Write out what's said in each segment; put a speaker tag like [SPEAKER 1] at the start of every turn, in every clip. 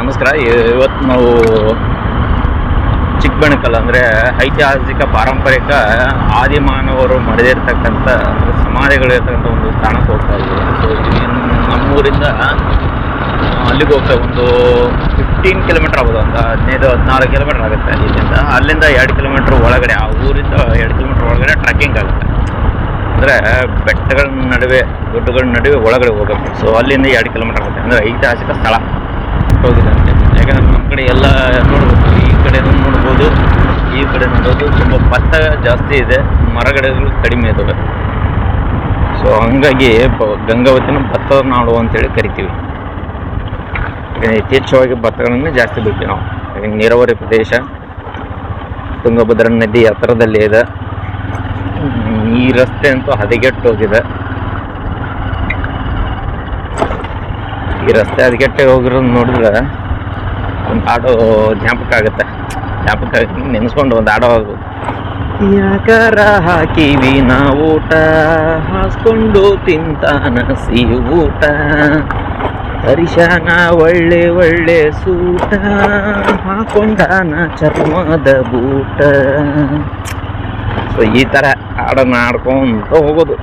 [SPEAKER 1] ನಮಸ್ಕಾರ. ಇವತ್ತು ನಾವು ಚಿಕ್ಕಬಣಕಲ್ ಅಂದರೆ ಐತಿಹಾಸಿಕ ಪಾರಂಪರಿಕ ಆದಿಮಾನವರು ಮಡಿದಿರ್ತಕ್ಕಂಥ ಸಮಾಧಿಗಳಿರ್ತಕ್ಕಂಥ ಒಂದು ಸ್ಥಾನಕ್ಕೆ ಹೋಗ್ತಾ ಇದ್ದೀವಿ. ಸೊ ನಮ್ಮೂರಿಂದ ಅಲ್ಲಿಗೆ ಹೋಗ್ತಾ ಒಂದು ಫಿಫ್ಟೀನ್ ಕಿಲೋಮೀಟರ್ ಆಗ್ಬೋದು, ಒಂದು ಹದಿನೈದು, ಹದಿನಾರು ಕಿಲೋಮೀಟರ್ ಆಗುತ್ತೆ ಇಲ್ಲಿಂದ. ಅಲ್ಲಿಂದ ಎರಡು ಕಿಲೋಮೀಟ್ರ್ ಒಳಗಡೆ, ಆ ಊರಿಂದ ಎರಡು ಕಿಲೋಮೀಟ್ರ್ ಒಳಗಡೆ ಟ್ರೆಕ್ಕಿಂಗ್ ಆಗುತ್ತೆ. ಅಂದರೆ ಬೆಟ್ಟಗಳ ನಡುವೆ, ಗುಡ್ಡಗಳ ನಡುವೆ ಒಳಗಡೆ ಹೋಗಬೇಕು. ಸೊ ಅಲ್ಲಿಂದ ಎರಡು ಕಿಲೋಮೀಟರ್ ಆಗುತ್ತೆ. ಅಂದರೆ ಐತಿಹಾಸಿಕ ಸ್ಥಳ. ಹೋಗಿದಂತೆ ಯಾಕಂದ್ರೆ ನಮ್ಮ ಕಡೆ ಎಲ್ಲ ನೋಡ್ಬೋದು ಈ ಕಡೆ ನೋಡ್ಬೋದು. ಈ ಕಡೆ ನೋಡೋದು ತುಂಬ ಭತ್ತ ಜಾಸ್ತಿ ಇದೆ. ಮರಗಿಡಗಳು ಕಡಿಮೆ ಇದ್ದಾವೆ ಸೊ ಹಂಗಾಗಿ ಗಂಗಾವತಿನ ಭತ್ತದ ನಾಡು ಅಂತೇಳಿ ಕರಿತೀವಿ. ಈಗ ಯಥೇಚ್ಛವಾಗಿ ಭತ್ತಗಳನ್ನು ಜಾಸ್ತಿ ಬಿಡ್ತೀವಿ ನಾವು. ಯಾಕಂದ್ರೆ ನೀರಾವರಿ ಪ್ರದೇಶ, ತುಂಗಭದ್ರಾ ನದಿ ಹತ್ತಿರದಲ್ಲಿ ಇದೆ. ಈ ರಸ್ತೆ ಅಂತೂ ಹದಗೆಟ್ಟು ಹೋಗಿದೆ ಈ ರಸ್ತೆ ಅದಕ್ಕೆ ಹೋಗಿರೋದು ನೋಡಿದ್ರೆ ಒಂದು ಆಡೋ ಜ್ಞಾಪಕ ಆಗುತ್ತೆ. ಜ್ಞಾಪಕ ನೆನೆಸ್ಕೊಂಡು ಒಂದು ಆಡೋ ಆಗ್ಬೋದು ಯಾಕಾರ ಹಾಕಿವಿ ನಾ ಊಟ ಹಾಸ್ಕೊಂಡು ತಿಂತಾನ ಸಿಹಿ ಊಟ. ಹರಿಶಾನ ಒಳ್ಳೆ ಒಳ್ಳೆ ಸೂಟ ಹಾಕೊಂಡಾನ ಚರ್ಮದ ಬೂಟ. ಸೊ ಈ ಥರ ಹಾಡನ್ನು ಆಡ್ಕೊಂತ ಹೋಗೋದು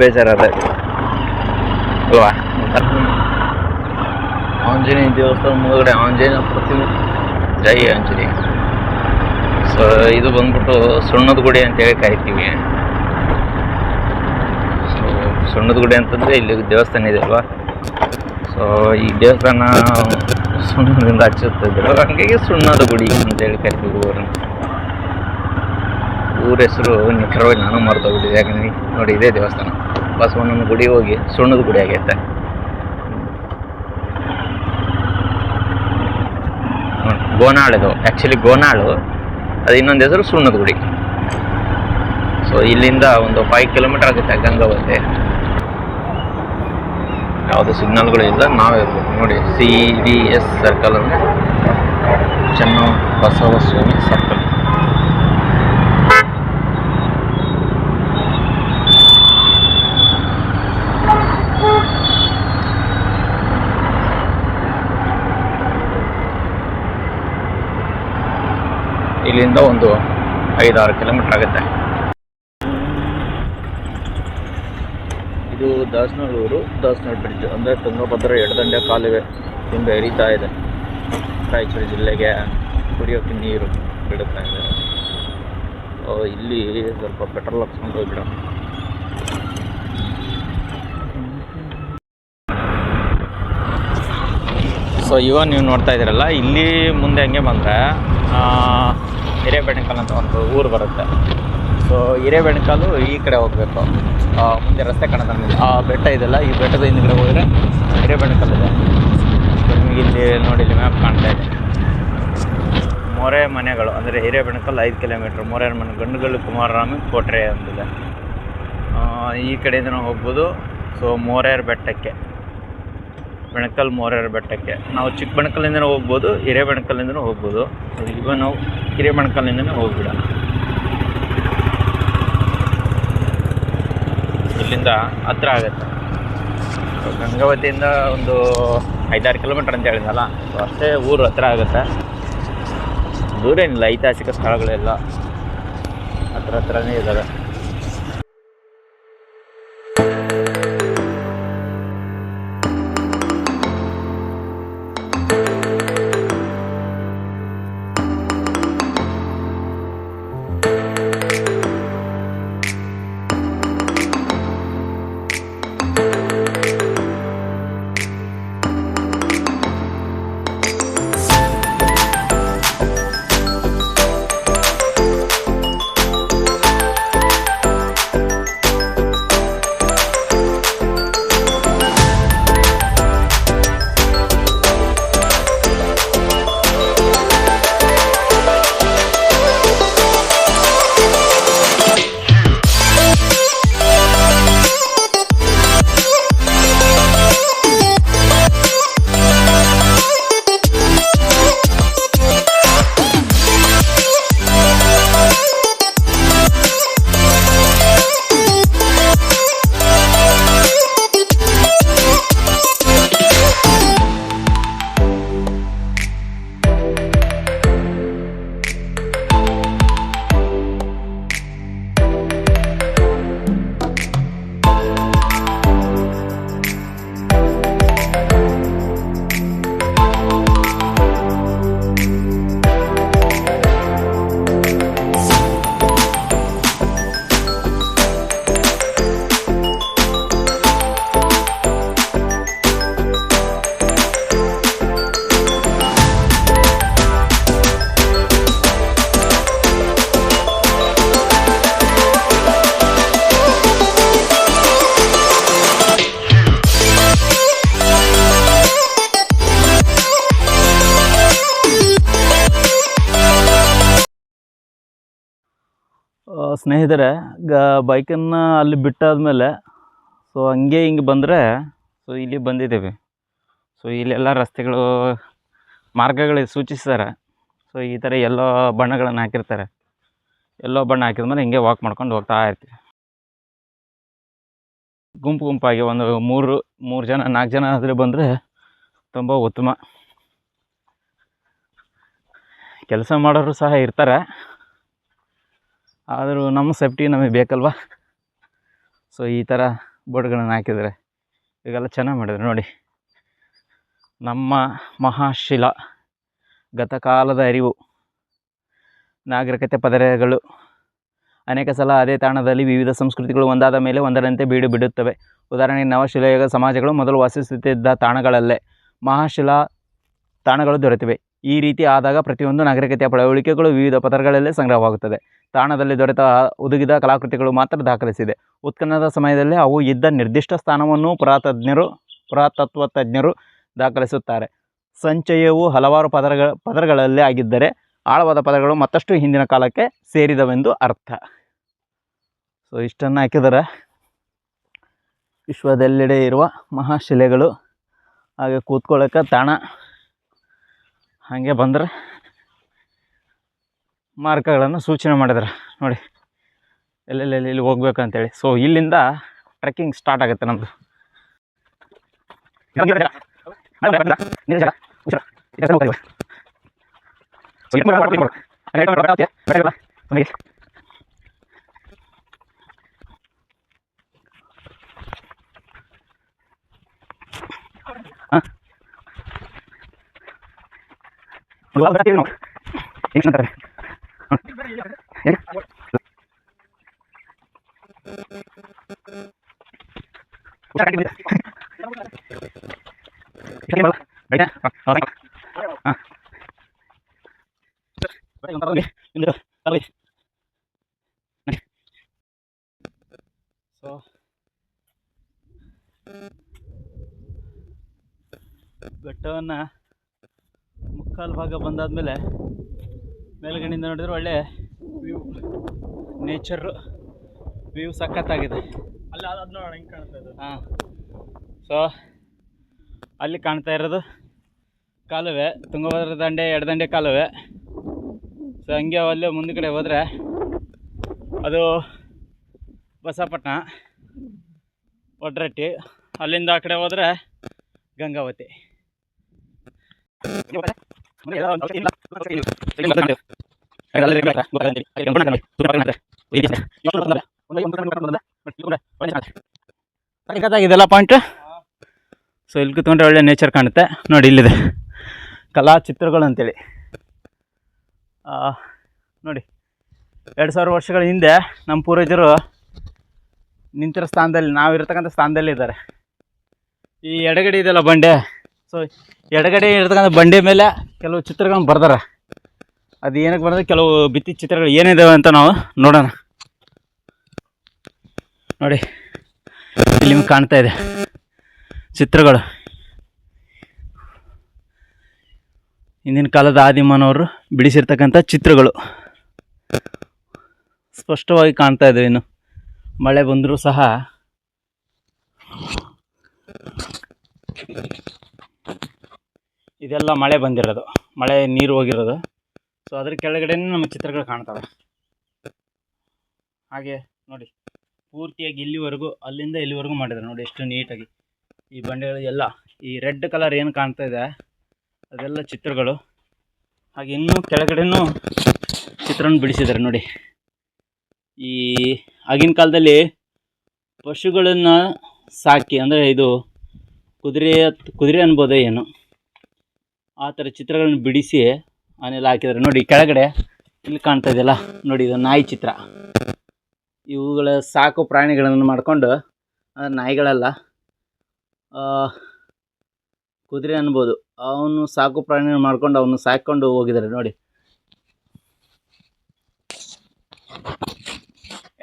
[SPEAKER 1] ಬೇಜಾರದ ಅಲ್ವಾ? ಆಂಜನೇಯ ದೇವಸ್ಥಾನ ಮುಂದಗಡೆ ಆಂಜನೇಯ ಪ್ರತಿಮೆ. ಜೈ ಆಂಜನೇಯ. ಸೊ, ಇದು ಬಂದ್ಬಿಟ್ಟು ಸುಣ್ಣದ ಗುಡಿ ಅಂತೇಳಿ ಕಾಯ್ತೀವಿ ಸೊ, ಸುಣ್ಣದ ಗುಡಿ ಅಂತಂದರೆ ಇಲ್ಲಿ ದೇವಸ್ಥಾನ ಇದೆ ಅಲ್ವಾ? ಸೊ, ಈ ದೇವಸ್ಥಾನ ಸುಣ್ಣದಿಂದ ಹಚ್ಚುತ್ತಿದ್ರು ಹಂಗಾಗಿ ಸುಣ್ಣದ ಗುಡಿ ಅಂತೇಳಿ ಕರಿತೀವಿ ಊರನ್ನು. ಊರ ಹೆಸರು ನಿಖರವಾಗಿ ನಾನು ಮರ್ತೋಗ್ಬಿಟ್ಟಿದೆ ಯಾಕಂದ್ರೆ ನೋಡಿ, ಇದೇ ದೇವಸ್ಥಾನ. ಬಸವಣ್ಣನ ಗುಡಿ ಹೋಗಿ ಸುಣ್ಣದ ಗುಡಿ ಆಗೈತೆ. ಗೋನಾಳು ಇದು ಆ್ಯಕ್ಚುಲಿ ಗೋನಾಳು, ಅದು ಇನ್ನೊಂದು ಹೆಸರು ಸುಣ್ಣದ ಗುಡಿ. ಸೊ ಇಲ್ಲಿಂದ ಒಂದು ಫೈವ್ ಕಿಲೋಮೀಟರ್ ಆಗುತ್ತೆ ಗಂಗಾವತಿ. ಯಾವುದು ಸಿಗ್ನಲ್ಗಳು ಇಲ್ಲ, ನಾವೇ ಇರ್ಬೋದು ನೋಡಿ ಸಿ ಡಿ ಎಸ್ ಸರ್ಕಲ್ ಅಂದರೆ ಚೆನ್ನ ಬಸವಸ್ವಾಮಿ ಸರ್ಕಲ್ ಇಲ್ಲಿಂದ ಒಂದು ಐದಾರು ಕಿಲೋಮೀಟರ್ ಆಗುತ್ತೆ. ಇದು ದಾಸನೂರು ದಾಸನೂರು ಬ್ರಿಡ್ಜ್. ಅಂದರೆ ತುಂಗಭದ್ರ ಎಡದಂಡೆ ಕಾಲುವೆ ತುಂಬ ಹರಿತಾ ಇದೆ. ರಾಯಚೂರು ಜಿಲ್ಲೆಗೆ ಕುಡಿಯೋಕ್ಕೆ ನೀರು ಬಿಡುತ್ತಾ ಇದೆ. ಇಲ್ಲಿ ಸ್ವಲ್ಪ ಪೆಟ್ರೋಲ್ ಹಾಕ್ಸ್ಕೊಂಡು ಹೋಗ್ಬಿಡ. ಸೊ ಇವಾಗ ನೀವು ನೋಡ್ತಾ ಇದ್ದೀರಲ್ಲ, ಇಲ್ಲಿ ಮುಂದೆ ಹಂಗೆ ಬಂದರೆ ಹಿರೇಬೆಣಕಲ್ ಅಂತ ಒಂದು ಊರು ಬರುತ್ತೆ. ಸೊ ಹಿರೇಬೆಣಕಲ್ಲು ಈ ಕಡೆ ಹೋಗಬೇಕು. ಮುಂದೆ ರಸ್ತೆ ನಮಗೆ. ಆ ಬೆಟ್ಟ ಇದೆಲ್ಲ, ಈ ಬೆಟ್ಟದ ಹಿಂದ್ಗಡೆ ಹೋದರೆ ಹಿರೇಬೆಣಕಲ್ ಇದೆ. ನಿಮಗೆ ಇಲ್ಲಿ ನೋಡಿ, ಇಲ್ಲಿ ಮ್ಯಾಪ್ ಕಾಣ್ತಾ ಇದೆ. ಮೊರೆ ಮನೆಗಳು, ಅಂದರೆ ಹಿರೇಬೆಣಕಲ್ ಐದು ಕಿಲೋಮೀಟ್ರ್. ಮೊರೆ ಮನೆ ಗಂಡುಗಳು ಕುಮಾರರಾಮ ಕೋಟ್ರೆ ಅಂತಿದೆ. ಈ ಕಡೆಯಿಂದ ನಾವು ಹೋಗ್ಬೋದು. ಸೊ ಮೋರೇರ್ ಬೆಟ್ಟಕ್ಕೆ. ಬೆಣಕಲ್ ಮೋರ್ಯರ ಬೆಟ್ಟಕ್ಕೆ. ನಾವು ಚಿಕ್ಕಬೆಣಕಲ್ಲಿಂದನೂ ಹೋಗ್ಬೋದು ಹಿರೇಬೆಣಕಲ್ಲಿಂದನೂ ಹೋಗ್ಬೋದು. ಈಗ ನಾವು ಹಿರೇಬೆಣಕಲ್ಲಿಂದನೇ ಹೋಗ್ಬಿಡ ಇಲ್ಲಿಂದ ಹತ್ರ ಆಗುತ್ತೆ. ಗಂಗಾವತಿಯಿಂದ ಒಂದು ಐದಾರು ಕಿಲೋಮೀಟ್ರ್ ಅಂತ ಹೇಳಿದ್ನಲ್ಲ, ಸೊ ಅಷ್ಟೇ ಊರು ಹತ್ರ ಆಗುತ್ತೆ. ದೂರ ಏನಿಲ್ಲ ಐತಿಹಾಸಿಕ ಸ್ಥಳಗಳೆಲ್ಲ ಹತ್ರ ಹತ್ರನೇ ಇದ್ದಾವೆ
[SPEAKER 2] ಸ್ನೇಹಿತರೆ, ಗ ಬೈಕನ್ನು ಅಲ್ಲಿ ಬಿಟ್ಟಾದ್ಮೇಲೆ ಸೊ ಹಂಗೆ ಹಿಂಗೆ ಬಂದರೆ ಸೊ ಇಲ್ಲಿ ಬಂದಿದ್ದೇವೆ. ಸೊ ಇಲ್ಲೆಲ್ಲ ರಸ್ತೆಗಳು ಮಾರ್ಗಗಳಿಗೆ ಸೂಚಿಸ್ತಾರೆ. ಸೊ ಈ ಥರ ಎಲ್ಲೋ ಬಣ್ಣಗಳನ್ನು ಹಾಕಿರ್ತಾರೆ. ಎಲ್ಲೋ ಬಣ್ಣ ಹಾಕಿದ ಮೇಲೆ ಹಿಂಗೆ ವಾಕ್ ಮಾಡ್ಕೊಂಡು ಹೋಗ್ತಾ ಇರ್ತೀವಿ. ಗುಂಪು ಗುಂಪಾಗಿ ಒಂದು ಮೂರು ಮೂರು ಜನ, ನಾಲ್ಕು ಜನ ಆದರೆ ಬಂದರೆ ತುಂಬ ಉತ್ತಮ. ಕೆಲಸ ಮಾಡೋರು ಸಹ ಇರ್ತಾರೆ. ಆದರೂ ನಮ್ಮ ಸೇಫ್ಟಿ ನಮಗೆ ಬೇಕಲ್ವ? ಸೊ ಈ ಥರ ಬೋರ್ಡ್ಗಳನ್ನು ಹಾಕಿದರೆ ಈಗೆಲ್ಲ ಚೆನ್ನಾಗಿ ಮಾಡಿದ್ರು. ನೋಡಿ, ನಮ್ಮ ಮಹಾಶಿಲಾ, ಗತಕಾಲದ ಅರಿವು, ನಾಗರಿಕತೆ ಪದರಗಳು, ಅನೇಕ ಸಲ ಅದೇ ತಾಣದಲ್ಲಿ ವಿವಿಧ ಸಂಸ್ಕೃತಿಗಳು ಒಂದಾದ ಮೇಲೆ ಒಂದರಂತೆ ಬೀಡು ಬಿಡುತ್ತವೆ. ಉದಾಹರಣೆಗೆ ನವಶಿಲಾಯುಗ ಸಮಾಜಗಳು ಮೊದಲು ವಾಸಿಸುತ್ತಿದ್ದ ತಾಣಗಳಲ್ಲೇ ಮಹಾಶಿಲಾ ತಾಣಗಳು ದೊರೆತಿವೆ. ಈ ರೀತಿ ಆದಾಗ ಪ್ರತಿಯೊಂದು ನಾಗರಿಕತೆಯ ಪಳವಳಿಕೆಗಳು ವಿವಿಧ ಪದರಗಳಲ್ಲಿ ಸಂಗ್ರಹವಾಗುತ್ತದೆ. ತಾಣದಲ್ಲಿ ದೊರೆತ ಉದುಗಿದ ಕಲಾಕೃತಿಗಳು ಮಾತ್ರ ದಾಖಲಿಸಿದೆ. ಉತ್ಖನನದ ಸಮಯದಲ್ಲಿ ಅವು ಇದ್ದ ನಿರ್ದಿಷ್ಟ ಸ್ಥಾನವನ್ನು ಪುರಾತಜ್ಞರು ಪುರಾತತ್ವ ತಜ್ಞರು ದಾಖಲಿಸುತ್ತಾರೆ. ಸಂಚಯವು ಹಲವಾರು ಪದರಗಳ ಪದರಗಳಲ್ಲಿ ಆಗಿದ್ದರೆ ಆಳವಾದ ಪದರಗಳು ಮತ್ತಷ್ಟು ಹಿಂದಿನ ಕಾಲಕ್ಕೆ ಸೇರಿದವೆಂದು ಅರ್ಥ. ಸೊ ಇಷ್ಟನ್ನು ಹಾಕಿದರೆ ವಿಶ್ವದೆಲ್ಲೆಡೆ ಇರುವ ಮಹಾಶಿಲೆಗಳು ಹಾಗೆ ಕೂತ್ಕೊಳ್ಳೋಕ್ಕೆ ತಾಣ ಹಾಗೆ ಬಂದರೆ ಮಾರ್ಗಗಳನ್ನು ಸೂಚನೆ ಮಾಡಿದ್ರೆ. ನೋಡಿ ಎಲ್ಲೆಲ್ಲಿ ಎಲ್ಲಿ ಹೋಗ್ಬೇಕು ಅಂತೇಳಿ ಸೊ ಇಲ್ಲಿಂದ ಟ್ರೆಕ್ಕಿಂಗ್ ಸ್ಟಾರ್ಟ್ ಆಗುತ್ತೆ ನಮ್ಮದು Gua berarti ini. Ini sebentar. Ya. Udah kaki bisa. Bisa malah. Baiknya. Orang. Ah. Baik, ntar lagi. Ini So. Turn, ಮುಕ್ಕಾಲು ಭಾಗ ಬಂದಾದಮೇಲೆ ಮೇಲ್ಗಡೆಯಿಂದ ನೋಡಿದ್ರೆ ಒಳ್ಳೆ ವ್ಯೂ ನೇಚರು ವ್ಯೂ ಸಖತ್ತಾಗಿದೆ.
[SPEAKER 1] ಅಲ್ಲಿ ಅದು ನೋಡೋಣ ಹೆಂಗೆ ಕಾಣ್ತಾ ಇದೆ
[SPEAKER 2] ಹಾಂ. ಸೊ ಅಲ್ಲಿ ಕಾಣ್ತಾ ಇರೋದು ಕಾಲುವೆ. ತುಂಗಭದ್ರ ದಂಡೆ ಎಡದಂಡೆ ಕಾಲುವೆ. ಸೊ ಹಂಗೆ ಅಲ್ಲೇ ಮುಂದ್ಗಡೆ ಹೋದರೆ ಅದು ಬಸಪಟ್ಟಣ ಒಡ್ರಟ್ಟಿ. ಅಲ್ಲಿಂದ ಆ ಕಡೆ ಹೋದರೆ ಗಂಗಾವತಿ. ಸಖತ್ತಾಗಿದೆಲ್ಲ ಪಾಯಿಂಟ್ ಸೊ ಇಲ್ಲಿ ಕೂತ್ಕೊಂಡ್ರೆ ಒಳ್ಳೆ ನೇಚರ್ ಕಾಣುತ್ತೆ ನೋಡಿ ಇಲ್ಲಿದೆ ಕಲಾ ಚಿತ್ರಗಳು ಅಂತೇಳಿ ಆ, ನೋಡಿ ಎರಡು ಸಾವಿರ ವರ್ಷಗಳ ಹಿಂದೆ ನಮ್ಮ ಪೂರ್ವಜರು ನಿಂತಿರೋ ಸ್ಥಾನದಲ್ಲಿ ನಾವಿರ್ತಕ್ಕಂಥ ಸ್ಥಾನದಲ್ಲಿ ಇದ್ದಾರೆ ಈ ಎಡಗಡೆ ಇದೆಯಲ್ಲ ಬಂಡೆ ಸೊ ಎಡಗಡೆ ಇರ್ತಕ್ಕಂಥ ಬಂಡೆ ಮೇಲೆ ಕೆಲವು ಚಿತ್ರಗಳನ್ನು ಬರ್ದಾರೆ. ಅದು ಏನಕ್ಕೆ ಬರ್ದ ಕೆಲವು ಬಿತ್ತಿ ಚಿತ್ರಗಳು ಏನಿದಾವೆ ಅಂತ ನಾವು ನೋಡೋಣ. ನೋಡಿ, ಇಲ್ಲಿ ಕಾಣ್ತಾ ಇದೆ ಚಿತ್ರಗಳು. ಹಿಂದಿನ ಕಾಲದ ಆದಿಮಾನವರು ಬಿಡಿಸಿರ್ತಕ್ಕಂಥ ಚಿತ್ರಗಳು. ಸ್ಪಷ್ಟವಾಗಿ ಕಾಣ್ತಾ ಇದೆ ಇನ್ನು. ಮಳೆ ಬಂದರೂ ಸಹ ಇದೆಲ್ಲ ಮಳೆ ಬಂದಿರೋದು. ಮಳೆ ನೀರು ಹೋಗಿರೋದು. ಸೊ ಅದ್ರ ಕೆಳಗಡೆ ನಮ್ಮ ಚಿತ್ರಗಳು ಕಾಣ್ತವೆ. ಹಾಗೆ ನೋಡಿ, ಪೂರ್ತಿಯಾಗಿ ಇಲ್ಲಿವರೆಗೂ, ಅಲ್ಲಿಂದ ಇಲ್ಲಿವರೆಗೂ ಮಾಡಿದ್ದಾರೆ. ನೋಡಿ ಎಷ್ಟು ನೀಟಾಗಿ. ಈ ಬಂಡೆಗಳು ಎಲ್ಲ, ಈ ರೆಡ್ ಕಲರ್ ಏನು ಕಾಣ್ತಾ ಇದೆ, ಅದೆಲ್ಲ ಚಿತ್ರಗಳು. ಹಾಗೆ ಇನ್ನೂ ಕೆಳಗಡೆನೂ ಚಿತ್ರನ ಬಿಡಿಸಿದ್ದಾರೆ ನೋಡಿ. ಈ ಆಗಿನ ಕಾಲದಲ್ಲಿ ಪಶುಗಳನ್ನು ಸಾಕಿ, ಅಂದರೆ ಇದು ಕುದುರೆ ಕುದುರೆ ಅನ್ಬೋದೇ ಏನು? ಆ ಥರ ಚಿತ್ರಗಳನ್ನು ಬಿಡಿಸಿ ಆನೆಲ್ಲ ಹಾಕಿದ್ದಾರೆ. ನೋಡಿ, ಕೆಳಗಡೆ ಇಲ್ಲಿ ಕಾಣ್ತಾ ಇದೆಯಲ್ಲ? ನೋಡಿ, ಇದು ನಾಯಿ ಚಿತ್ರ. ಇವುಗಳ ಸಾಕು ಪ್ರಾಣಿಗಳನ್ನು ಮಾಡಿಕೊಂಡು ನಾಯಿಗಳಲ್ಲ ಕುದುರೆ ಅನ್ಬೋದು. ಅವನು ಸಾಕು ಪ್ರಾಣಿ ಮಾಡ್ಕೊಂಡು ಅವನು ಸಾಕೊಂಡು ಹೋಗಿದ್ದಾರೆ. ನೋಡಿ.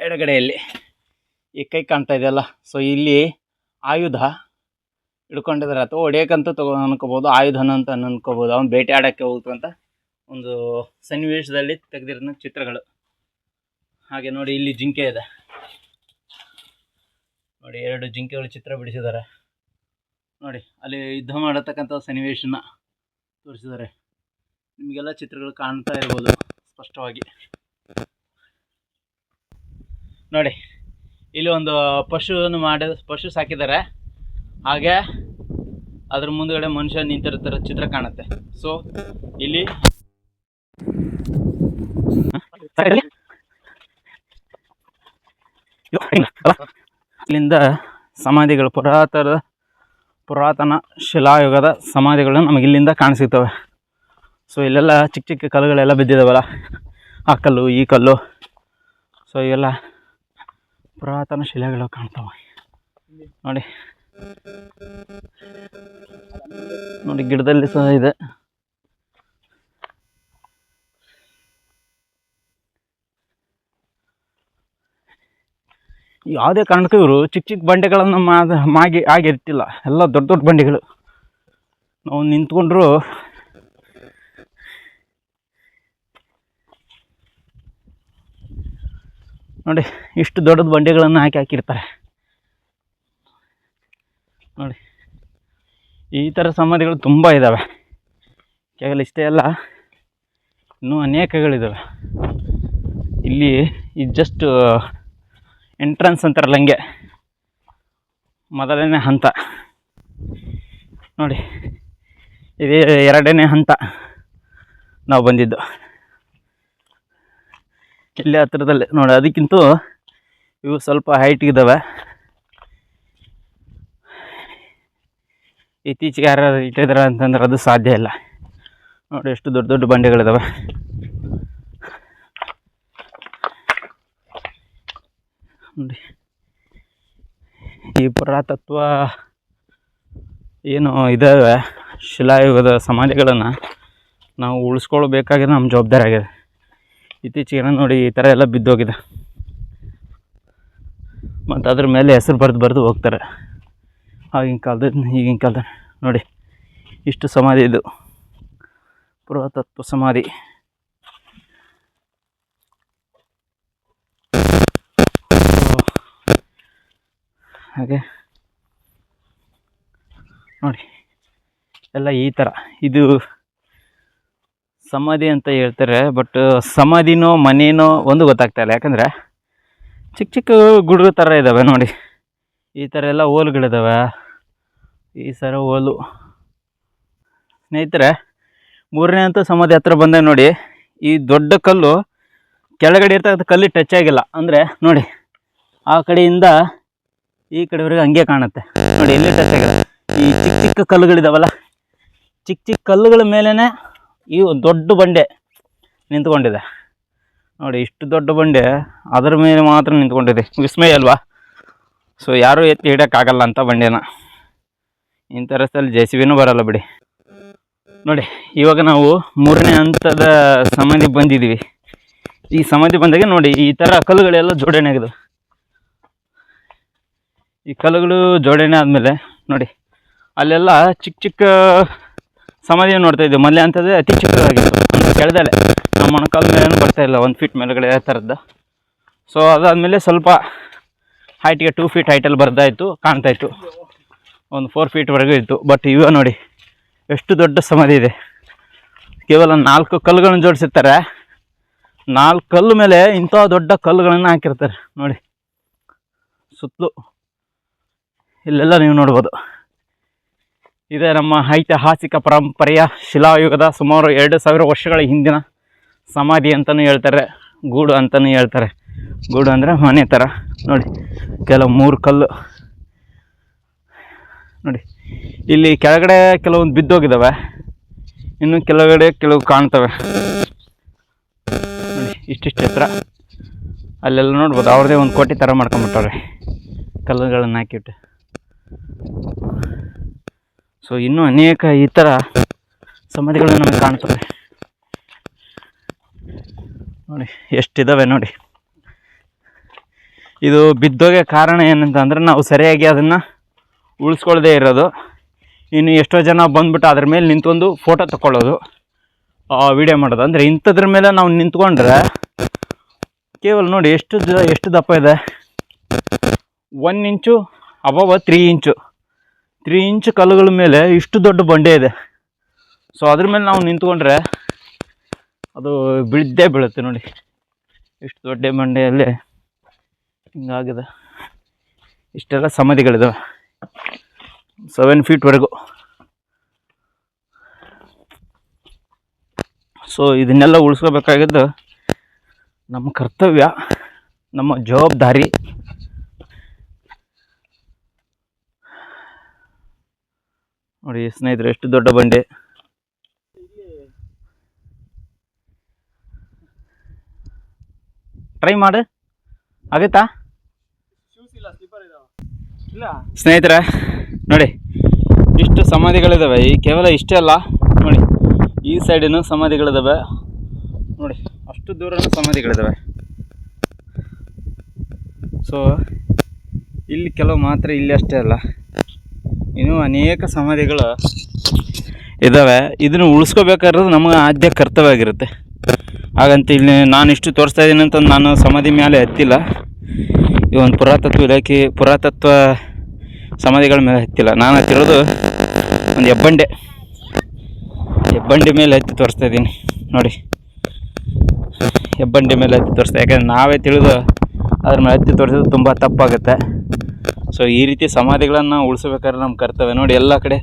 [SPEAKER 2] ಎಡಗಡೆಯಲ್ಲಿ ಈ ಕೈ ಕಾಣ್ತಾ ಇದೆಯಲ್ಲ? ಸೊ ಇಲ್ಲಿ ಆಯುಧ ಹಿಡ್ಕೊಂಡಿದ್ದಾರೆ ಅಥವಾ ಹೊಡಿಯೋಕ್ಕಂತ ತಗೋ ಅನ್ಕೋಬೋದು ಆಯುಧನ ಅಂತ ಅನ್ಕೋಬೋದು, ಅವ್ನು ಬೇಟೆ ಆಡೋಕ್ಕೆ ಹೋಗ್ತಂತ ಒಂದು ಸನ್ನಿವೇಶದಲ್ಲಿ ತೆಗೆದಿರೋ ಚಿತ್ರಗಳು. ಹಾಗೆ ನೋಡಿ ಇಲ್ಲಿ ಜಿಂಕೆ ಇದೆ. ನೋಡಿ ಎರಡು ಜಿಂಕೆಗಳು ಚಿತ್ರ ಬಿಡಿಸಿದ್ದಾರೆ. ನೋಡಿ, ಅಲ್ಲಿ ಯುದ್ಧ ಮಾಡತಕ್ಕಂಥ ಸನ್ನಿವೇಶನ ತೋರಿಸಿದ್ದಾರೆ. ನಿಮಗೆಲ್ಲ ಚಿತ್ರಗಳು ಕಾಣ್ತಾ ಇರ್ಬೋದು, ಸ್ಪಷ್ಟವಾಗಿ. ನೋಡಿ, ಇಲ್ಲಿ ಒಂದು ಪಶುವನ್ನು ಮಾಡಿ ಪಶು ಸಾಕಿದ್ದಾರೆ. ಹಾಗೆ ಅದ್ರ ಮುಂದ್ಗಡೆ ಮನುಷ್ಯ ನಿಂತಿರ್ತಾರ ಚಿತ್ರ ಕಾಣುತ್ತೆ. ಸೊ ಇಲ್ಲಿ ಇಲ್ಲಿಂದ ಸಮಾಧಿಗಳು ಪುರಾತನ ಪುರಾತನ ಶಿಲಾಯುಗದ ಸಮಾಧಿಗಳು ನಮಗೆ ಇಲ್ಲಿಂದ ಕಾಣಿಸುತ್ತವೆ ಸೊ ಇಲ್ಲೆಲ್ಲ ಚಿಕ್ಕ ಚಿಕ್ಕ ಕಲ್ಲುಗಳೆಲ್ಲ ಬಿದ್ದಿದ್ದಾವಲ್ಲ ಆ ಕಲ್ಲು, ಈ ಕಲ್ಲು. ಸೊ ಇವೆಲ್ಲ ಪುರಾತನ ಶಿಲೆಗಳು ಕಾಣ್ತಾವೆ. ನೋಡಿ. ನೋಡಿ, ಗಿಡದಲ್ಲಿ ಸಹ ಇದೆ. ಯಾವುದೇ ಕಾರಣಕ್ಕೂ ಇವರು ಚಿಕ್ಕ ಚಿಕ್ಕ ಬಂಡೆಗಳನ್ನು ಮಾಗಿ ಆಗಿರ್ತಿಲ್ಲ ಎಲ್ಲ ದೊಡ್ಡ ದೊಡ್ಡ ಬಂಡೆಗಳು. ನಾವು ನಿಂತ್ಕೊಂಡ್ರು ನೋಡಿ, ಇಷ್ಟು ದೊಡ್ಡದ ಬಂಡೆಗಳನ್ನು ಹಾಕಿ ಹಾಕಿರ್ತಾರೆ. ನೋಡಿ. ಈ ಥರ ಸಮಾಧಿಗಳು ತುಂಬ ಇದ್ದಾವೆ ಕೇವಲ ಇಷ್ಟೇ ಅಲ್ಲ, ಇನ್ನೂ ಅನೇಕಗಳಿದ್ದಾವೆ ಇಲ್ಲಿ ಇದು ಜಸ್ಟ್ ಎಂಟ್ರೆನ್ಸ್ ಅಂತಾರಲ್ಲ ಹಂಗೆ. ಮೊದಲನೇ ಹಂತ. ನೋಡಿ, ಇದೇ ಎರಡನೇ ಹಂತ ನಾವು ಬಂದಿದ್ದು. ಇಲ್ಲಿ ಹತ್ರದಲ್ಲಿ. ನೋಡಿ, ಅದಕ್ಕಿಂತ ಇವು ಸ್ವಲ್ಪ ಹೈಟ್ ಇದ್ದಾವೆ ಇತ್ತೀಚೆಗೆ ಯಾರು ಇಟ್ಟಿದ್ರ ಅಂತಂದ್ರೆ ಅದು ಸಾಧ್ಯ ಇಲ್ಲ. ನೋಡಿ ಎಷ್ಟು ದೊಡ್ಡ ದೊಡ್ಡ ಬಂಡೆಗಳಿದಾವೆ. ನೋಡಿ. ಈ ಪುರಾತತ್ವ ಏನು ಇದಾವೆ, ಶಿಲಾಯುಗದ ಸಮಾಧಿಗಳನ್ನು ನಾವು ಉಳಿಸ್ಕೊಳ್ಬೇಕಾಗಿದೆ ನಮ್ಮ ಜವಾಬ್ದಾರಿ ಆಗಿದೆ. ಇತ್ತೀಚೆಗೆ ನೋಡಿ ಈ ಥರ ಎಲ್ಲ ಬಿದ್ದೋಗಿದೆ. ಮತ್ತು ಅದ್ರ ಮೇಲೆ ಹೆಸರು ಬರೆದು ಬರೆದು ಹೋಗ್ತಾರೆ. ಆಗಿನ ಕಾಲದ ಈಗಿನ ಕಾಲದ ನೋಡಿ, ಇಷ್ಟು ಸಮಾಧಿ ಇದು. ಪುರಾತತ್ವ ಸಮಾಧಿ. ಹಾಗೆ. ನೋಡಿ, ಎಲ್ಲ ಈ ಥರ ಇದು ಸಮಾಧಿ ಅಂತ ಹೇಳ್ತಾರೆ, ಬಟ್ ಸಮಾಧಿನೋ, ಮನೇನೋ ಒಂದು ಗೊತ್ತಾಗ್ತಾ ಇಲ್ಲ. ಯಾಕಂದರೆ ಚಿಕ್ಕ ಚಿಕ್ಕ ಗುಡುಗು ಥರ ಇದ್ದಾವೆ ನೋಡಿ. ಈ ಥರ ಎಲ್ಲ ಹೋಲ್ಗಳಿದ್ದಾವೆ ಈ ಸರ ಹೋಲು. ಸ್ನೇಹಿತರೆ, ಮೂರನೇ ಅಂತ ಸಮಾಧಿ ಹತ್ರ ಬಂದೆ ನೋಡಿ. ಈ ದೊಡ್ಡ ಕಲ್ಲು ಕೆಳಗಡೆ ಇರ್ತಕ್ಕಂಥ ಕಲ್ಲಿ ಟಚ್ ಆಗಿಲ್ಲ. ಅಂದರೆ ನೋಡಿ, ಆ ಕಡೆಯಿಂದ ಈ ಕಡೆವರೆಗೆ ಹಂಗೆ ಕಾಣುತ್ತೆ. ನೋಡಿ ಎಲ್ಲಿ ಟಚ್ ಆಗಿಲ್ಲ. ಈ ಚಿಕ್ಕ ಚಿಕ್ಕ ಕಲ್ಲುಗಳಿದಾವಲ್ಲ, ಚಿಕ್ಕ ಚಿಕ್ಕ ಕಲ್ಲುಗಳ ಮೇಲೇ ಈ ದೊಡ್ಡ ಬಂಡೆ ನಿಂತ್ಕೊಂಡಿದೆ. ನೋಡಿ, ಇಷ್ಟು ದೊಡ್ಡ ಬಂಡೆ ಅದರ ಮೇಲೆ ಮಾತ್ರ ನಿಂತ್ಕೊಂಡಿದೆ. ವಿಸ್ಮಯ ಅಲ್ವಾ? ಸೊ ಯಾರೂ ಎತ್ತಿ ಆಗಲ್ಲ ಅಂತ ಬಂಡೆನ. ಇಂಥ ರಸ್ತಲ್ಲಿ ಜೆ ಸಿ ಬಿನೂ ಬರಲ್ಲ ಬಿಡಿ. ನೋಡಿ, ಇವಾಗ ನಾವು ಮೂರನೇ ಹಂತದ ಸಮಾಧಿ ಬಂದಿದ್ದೀವಿ. ಈ ಸಮಾಧಿ ಬಂದಾಗ ನೋಡಿ, ಈ ಥರ ಕಲ್ಲುಗಳೆಲ್ಲ ಜೋಡಣೆ ಆಗಿದೆ. ಈ ಕಲ್ಲುಗಳು ಜೋಡಣೆ ಆದಮೇಲೆ ನೋಡಿ, ಅಲ್ಲೆಲ್ಲ ಚಿಕ್ಕ ಚಿಕ್ಕ ಸಮಾಧಿ ನೋಡ್ತಾ ಇದ್ದೀವಿ. ಮೊದಲೇ ಅಂತದೇ ಅತಿ ಚಿಕ್ಕದಾಗಿತ್ತು. ಅಂದರೆ ಕೆಳದಲ್ಲೇ ನಮ್ಮ ಮೊಣಕಾಲ ಮೇಲೆ ಬರ್ತಾ ಇಲ್ಲ, ಒಂದು ಫೀಟ್ ಮೇಲುಗಡೆ ಥರದ್ದು. ಸೊ ಅದಾದಮೇಲೆ ಸ್ವಲ್ಪ ಹೈಟ್ಗೆ ಟೂ ಫೀಟ್ ಹೈಟಲ್ಲಿ ಕಾಣ್ತಾ ಇತ್ತು. ಒಂದು ಫೋರ್ ಫೀಟ್ವರೆಗೂ ಇತ್ತು. ಬಟ್ ಇವ ನೋಡಿ, ಎಷ್ಟು ದೊಡ್ಡ ಸಮಾಧಿ ಇದೆ. ಕೇವಲ ನಾಲ್ಕು ಕಲ್ಲುಗಳನ್ನು ಜೋಡಿಸಿರ್ತಾರೆ. ನಾಲ್ಕು ಕಲ್ಲು ಮೇಲೆ ಇಂಥ ದೊಡ್ಡ ಕಲ್ಲುಗಳನ್ನು ಹಾಕಿರ್ತಾರೆ. ನೋಡಿ, ಸುತ್ತಲೂ ಇಲ್ಲೆಲ್ಲ ನೀವು ನೋಡ್ಬೋದು. ಇದೇ ನಮ್ಮ ಐತಿಹಾಸಿಕ ಪರಂಪರೆಯ ಶಿಲಾಯುಗದ ಸುಮಾರು ಎರಡು ಸಾವಿರ ವರ್ಷಗಳ ಹಿಂದಿನ ಸಮಾಧಿ ಅಂತಲೂ ಹೇಳ್ತಾರೆ, ಗೂಡು ಅಂತಲೂ ಹೇಳ್ತಾರೆ. ಗೂಡು ಅಂದರೆ ಮನೆ ಥರ ನೋಡಿ ಕೆಲವು ಮೂರು ಕಲ್ಲು. ನೋಡಿ, ಇಲ್ಲಿ ಕೆಳಗಡೆ ಕೆಲವೊಂದು ಬಿದ್ದೋಗಿದ್ದಾವೆ ಇನ್ನು ಕೆಳಗಡೆ ಕೆಲವು ಕಾಣ್ತವೆ. ನೋಡಿ, ಇಷ್ಟಿಷ್ಟು ಹತ್ರ ಅಲ್ಲೆಲ್ಲ ನೋಡ್ಬೋದು ಅವ್ರದ್ದೇ ಒಂದು ಕೋಟೆ ಥರ ಮಾಡ್ಕೊಂಬಿಟ್ಟವ್ರೆ. ಕಲ್ಲುಗಳನ್ನು ಹಾಕಿಬಿಟ್ಟು. ಸೊ ಇನ್ನೂ ಅನೇಕ ಈ ಥರ ಸಮಾಧಿಗಳು ನಮಗೆ ಕಾಣ್ತವೆ. ನೋಡಿ ಎಷ್ಟಿದ್ದಾವೆ ನೋಡಿ. ಇದು ಬಿದ್ದೋಗೆ ಕಾರಣ ಏನಂತಂದ್ರೆ ನಾವು ಸರಿಯಾಗಿ ಅದನ್ನು ಉಳಿಸ್ಕೊಳ್ದೇ ಇರೋದು. ಇನ್ನು ಎಷ್ಟೋ ಜನ ಬಂದ್ಬಿಟ್ಟು ಅದ್ರ ಮೇಲೆ ನಿಂತ್ಕೊಂಡು ಫೋಟೋ ತಗೊಳ್ಳೋದು ವಿಡಿಯೋ ಮಾಡೋದು. ಅಂದರೆ ಇಂಥದ್ರ ಮೇಲೆ ನಾವು ನಿಂತ್ಕೊಂಡ್ರೆ ಕೇವಲ ನೋಡಿ ಎಷ್ಟು ಎಷ್ಟು ದಪ್ಪ ಇದೆ. ಒನ್ ಇಂಚು ಅಬವ ತ್ರೀ ಇಂಚು ತ್ರೀ ಇಂಚ್ ಕಲ್ಲುಗಳ ಮೇಲೆ ಇಷ್ಟು ದೊಡ್ಡ ಬಂಡೆ ಇದೆ. ಸೊ ಅದ್ರ ಮೇಲೆ ನಾವು ನಿಂತ್ಕೊಂಡ್ರೆ ಅದು ಬಿಳ್ದೇ ಬೀಳುತ್ತೆ ನೋಡಿ. ಇಷ್ಟು ದೊಡ್ಡ ಬಂಡೆಯಲ್ಲಿ. ಹಿಂಗಾಗಿದೆ. ಇಷ್ಟೆಲ್ಲ ಸಮಾಧಿಗಳಿದಾವೆ. ಸೆವೆನ್ ಫೀಟ್ವರೆಗೂ ಸೊ ಇದನ್ನೆಲ್ಲ ಉಳಿಸ್ಕೋಬೇಕಾಗಿದ್ದು ನಮ್ಮ ಕರ್ತವ್ಯ, ನಮ್ಮ ಜವಾಬ್ದಾರಿ. ನೋಡಿ ಸ್ನೇಹಿತರೆ, ಎಷ್ಟು ದೊಡ್ಡ ಬಂಡೆ. ಟ್ರೈ ಮಾಡು. ಆಗತ್ತಾ ಸ್ನೇಹಿತರೆ, ನೋಡಿ, ಇಷ್ಟು ಸಮಾಧಿಗಳಿದ್ದಾವೆ ಈ ಕೇವಲ ಇಷ್ಟೇ ಅಲ್ಲ, ನೋಡಿ, ಈ ಸೈಡಿನ ಸಮಾಧಿಗಳಿದ್ದಾವೆ ನೋಡಿ, ಅಷ್ಟು ದೂರನೂ ಸಮಾಧಿಗಳಿದ್ದಾವೆ ಸೊ ಇಲ್ಲಿ ಕೆಲವು ಮಾತ್ರ ಇಲ್ಲಿ ಅಷ್ಟೇ ಅಲ್ಲ. ಇನ್ನೂ ಅನೇಕ ಸಮಾಧಿಗಳು ಇದ್ದಾವೆ ಇದನ್ನು ಉಳಿಸ್ಕೋಬೇಕಾದ್ರೂ ನಮಗೆ ಆದ್ಯ ಕರ್ತವ್ಯ ಆಗಿರುತ್ತೆ ಹಾಗಂತ ಇಲ್ಲಿ ನಾನು ಇಷ್ಟು ತೋರಿಸ್ತಾ ಇದ್ದೀನಿ ಅಂತ ನಾನು ಸಮಾಧಿ ಮೇಲೆ ಹತ್ತಿಲ್ಲ ಈ ಒಂದು ಪುರಾತತ್ವ ಇಲಾಖೆ, ಪುರಾತತ್ವ ಸಮಾಧಿಗಳ ಮೇಲೆ ಹತ್ತಿಲ್ಲ. ನಾನು ಹತ್ತಿರೋದು ಒಂದು ಹೆಬ್ಬಂಡೆ. ಹೆಬ್ಬಂಡೆ ಮೇಲೆ ಹತ್ತಿ ತೋರಿಸ್ತಾ ಇದ್ದೀನಿ. ನೋಡಿ. ಹೆಬ್ಬಂಡೆ ಮೇಲೆ ಹತ್ತಿ ತೋರಿಸ್ತಾ ಯಾಕಂದ್ರೆ ನಾವೇ ತಿಳಿದು ಅದ್ರ ಮೇಲೆ ಹತ್ತಿ ತೋರಿಸೋದು ತುಂಬ ತಪ್ಪಾಗುತ್ತೆ. ಸೊ ಈ ರೀತಿ ಸಮಾಧಿಗಳನ್ನು ಉಳಿಸ್ಬೇಕಾದ್ರೆ ನಮ್ಮ ಕರ್ತವ್ಯ. ನೋಡಿ, ಎಲ್ಲ ಕಡೆ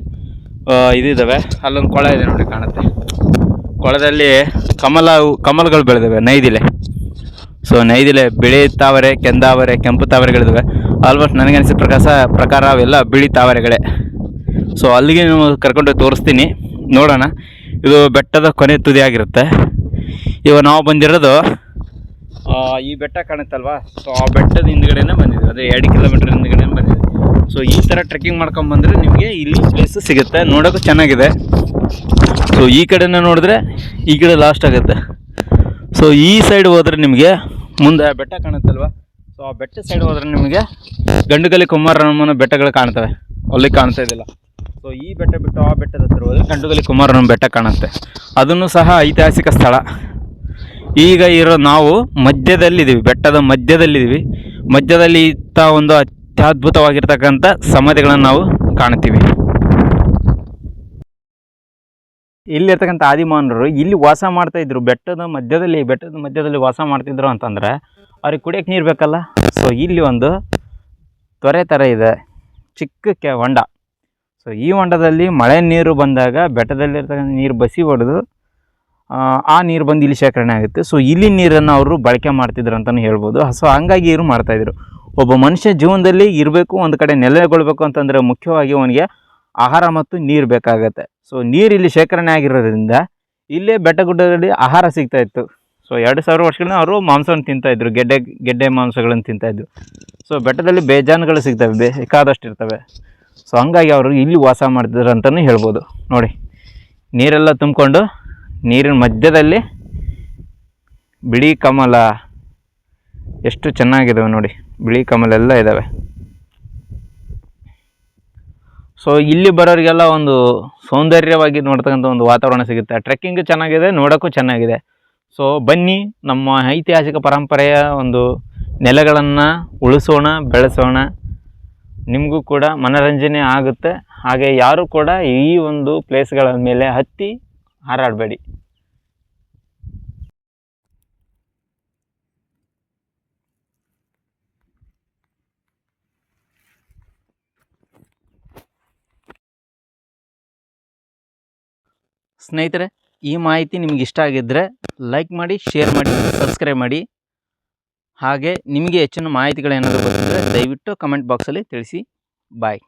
[SPEAKER 2] ಇದಿದ್ದಾವೆ ಅಲ್ಲೊಂದು ಕೊಳ ಇದೆ ನೋಡಿ ಕಾಣುತ್ತೆ. ಕೊಳದಲ್ಲಿ ಕಮಲ, ಕಮಲಗಳು ಬೆಳೆದಿವೆ ನೈದಿಲೆ. ಸೊ ನೈದಿಲೆ ಬಿಳಿ ತಾವರೆ, ಕೆಂದಾವರೆ, ಕೆಂಪು ತಾವರೆಗಳಿದ್ದಾವೆ ಆಲ್ಮೋಸ್ಟ್ ನನಗನಿಸಿದ ಪ್ರಕಾಶ ಪ್ರಕಾರ ಅವೆಲ್ಲ ಬಿಳಿ ತಾವರೆಗಳೇ ಸೊ ಅಲ್ಲಿಗೆ ನೀವು ಕರ್ಕೊಂಡು ತೋರಿಸ್ತೀನಿ. ನೋಡೋಣ. ಇದು ಬೆಟ್ಟದ ಕೊನೆ ತುದಿ ಆಗಿರುತ್ತೆ ಇವಾಗ ನಾವು ಬಂದಿರೋದು ಈ ಬೆಟ್ಟ ಕಾಣುತ್ತಲ್ವಾ? ಸೊ ಆ ಬೆಟ್ಟದ ಹಿಂದ್ಗಡೆನೇ ಬಂದಿದೆ ಅದೇ ಎರಡು ಕಿಲೋಮೀಟರ್ ಹಿಂದ್ಗಡೆ ಬಂದಿದೆ ಸೊ ಈ ಥರ ಟ್ರೆಕ್ಕಿಂಗ್ ಮಾಡ್ಕೊಂಡು ಬಂದರೆ ನಿಮಗೆ ಇಲ್ಲಿ ಪ್ಲೇಸ್ ಸಿಗುತ್ತೆ. ನೋಡೋಕ್ಕೂ ಚೆನ್ನಾಗಿದೆ. ಸೊ ಈ ಕಡೆನೇ ನೋಡಿದ್ರೆ ಈ ಕಡೆ ಲಾಸ್ಟ್ ಆಗುತ್ತೆ. ಸೊ ಈ ಸೈಡ್ ಹೋದರೆ ನಿಮಗೆ ಮುಂದೆ ಬೆಟ್ಟ ಕಾಣುತ್ತಲ್ವಾ? ಸೊ ಆ ಬೆಟ್ಟ ಸೈಡ್ ಹೋದ್ರೆ ನಿಮಗೆ ಗಂಡುಗಲಿ ಕುಮಾರನಮ್ಮನ ಬೆಟ್ಟಗಳು ಕಾಣ್ತವೆ. ಅಲ್ಲಿ ಕಾಣ್ತಾ ಇದ್ದಿಲ್ಲ. ಸೊ ಈ ಬೆಟ್ಟ ಬಿಟ್ಟು ಆ ಬೆಟ್ಟದ ಹತ್ರ ಹೋದ್ರೆ ಗಂಡುಗಲಿ ಕುಮಾರನ ಬೆಟ್ಟ ಕಾಣುತ್ತೆ. ಅದನ್ನು ಸಹ ಐತಿಹಾಸಿಕ ಸ್ಥಳ. ಈಗ ಇರೋ ನಾವು ಮಧ್ಯದಲ್ಲಿದ್ದೀವಿ, ಬೆಟ್ಟದ ಮಧ್ಯದಲ್ಲಿದ್ದೀವಿ. ಮಧ್ಯದಲ್ಲಿ ಇಂಥ ಒಂದು ಅತ್ಯದ್ಭುತವಾಗಿರ್ತಕ್ಕಂಥ ಸಮಾಧಿಗಳನ್ನು ನಾವು ಕಾಣ್ತೀವಿ. ಇಲ್ಲಿರ್ತಕ್ಕಂಥ ಆದಿಮಾನರು ಇಲ್ಲಿ ವಾಸ ಮಾಡ್ತಾ ಇದ್ರು. ಬೆಟ್ಟದ ಮಧ್ಯದಲ್ಲಿ ಬೆಟ್ಟದ ಮಧ್ಯದಲ್ಲಿ ವಾಸ ಮಾಡ್ತಿದ್ರು ಅಂತಂದ್ರೆ ಅವ್ರಿಗೆ ಕುಡಿಯೋಕೆ ನೀರು ಬೇಕಲ್ಲ? ಸೊ ಇಲ್ಲಿ ಒಂದು ತೊರೆ ಥರ ಇದೆ. ಚಿಕ್ಕ ಕೆ ಹೊಂಡ. ಸೊ ಈ ಹೊಂಡದಲ್ಲಿ ಮಳೆ ನೀರು ಬಂದಾಗ ಬೆಟ್ಟದಲ್ಲಿರ್ತಕ್ಕಂಥ ನೀರು ಬಸಿ ಹೊಡೆದು ಆ, ನೀರು ಬಂದು ಇಲ್ಲಿ ಶೇಖರಣೆ ಆಗುತ್ತೆ. ಸೊ ಇಲ್ಲಿ ನೀರನ್ನು ಅವರು ಬಳಕೆ ಮಾಡ್ತಿದ್ರು ಅಂತಲೂ ಹೇಳ್ಬೋದು. ಸೊ ಹಂಗಾಗಿ ಇವರು ಮಾಡ್ತಾಯಿದ್ರು ಒಬ್ಬ ಮನುಷ್ಯ ಜೀವನದಲ್ಲಿ ಇರಬೇಕು ಒಂದು ಕಡೆ ನೆಲೆಗೊಳ್ಬೇಕು ಅಂತಂದರೆ ಮುಖ್ಯವಾಗಿ ಅವನಿಗೆ ಆಹಾರ ಮತ್ತು ನೀರು ಬೇಕಾಗತ್ತೆ. ಸೊ ನೀರು ಇಲ್ಲಿ ಶೇಖರಣೆ ಆಗಿರೋದ್ರಿಂದ ಇಲ್ಲೇ ಬೆಟ್ಟ ಗುಡ್ಡದಲ್ಲಿ ಆಹಾರ ಸಿಗ್ತಾ ಇತ್ತು. ಸೊ ಎರಡು ಸಾವಿರ ವರ್ಷಗಳನ್ನ ಅವರು ಮಾಂಸವನ್ನು ತಿಂತಾಯಿದ್ರು ಗೆಡ್ಡೆ ಗೆಡ್ಡೆ ಮಾಂಸಗಳನ್ನು ತಿಂತಾಯಿದ್ರು ಸೊ ಬೆಟ್ಟದಲ್ಲಿ ಬೇಜಾನುಗಳು ಸಿಗ್ತವೆ ಬೇಕಾದಷ್ಟು ಇರ್ತವೆ. ಸೊ ಹಂಗಾಗಿ ಅವರು ಇಲ್ಲಿ ವಾಸ ಮಾಡ್ತಿದ್ರು ಅಂತಲೂ ಹೇಳ್ಬೋದು. ನೋಡಿ, ನೀರೆಲ್ಲ ತುಂಬಿಕೊಂಡು ನೀರಿನ ಮಧ್ಯದಲ್ಲಿ ಬಿಳಿ ಕಮಲ, ಎಷ್ಟು ಚೆನ್ನಾಗಿದ್ದಾವೆ ನೋಡಿ, ಬಿಳಿ ಕಮಲ ಎಲ್ಲ ಇದ್ದಾವೆ ಸೊ ಇಲ್ಲಿ ಬರೋರಿಗೆಲ್ಲ ಒಂದು ಸೌಂದರ್ಯವಾಗಿ ನೋಡ್ತಕ್ಕಂಥ ಒಂದು ವಾತಾವರಣ ಸಿಗುತ್ತೆ. ಟ್ರೆಕ್ಕಿಂಗ್ ಚೆನ್ನಾಗಿದೆ, ನೋಡೋಕ್ಕೂ ಚೆನ್ನಾಗಿದೆ. ಸೊ ಬನ್ನಿ ನಮ್ಮ ಐತಿಹಾಸಿಕ ಪರಂಪರೆಯ ಒಂದು ನೆಲೆಗಳನ್ನು ಉಳಿಸೋಣ, ಬೆಳೆಸೋಣ. ನಿಮಗೂ ಕೂಡ ಮನರಂಜನೆ ಆಗುತ್ತೆ. ಹಾಗೆ ಯಾರು ಕೂಡ ಈ ಒಂದು ಪ್ಲೇಸ್ಗಳ ಮೇಲೆ ಹತ್ತಿ ಹಾರಾಡಬೇಡಿ. ಸ್ನೇಹಿತರೆ ಈ ಮಾಹಿತಿ ನಿಮ್ಗೆ ಇಷ್ಟ ಆಗಿದ್ದರೆ ಲೈಕ್ ಮಾಡಿ ಶೇರ್ ಮಾಡಿ ಸಬ್ಸ್ಕ್ರೈಬ್ ಮಾಡಿ. ಹಾಗೆ ನಿಮಗೆ ಹೆಚ್ಚಿನ ಮಾಹಿತಿಗಳೇನಾದರೂ ಗೊತ್ತಿದ್ದರೆ ದಯವಿಟ್ಟು ಕಮೆಂಟ್ ಬಾಕ್ಸಲ್ಲಿ ತಿಳಿಸಿ. ಬಾಯ್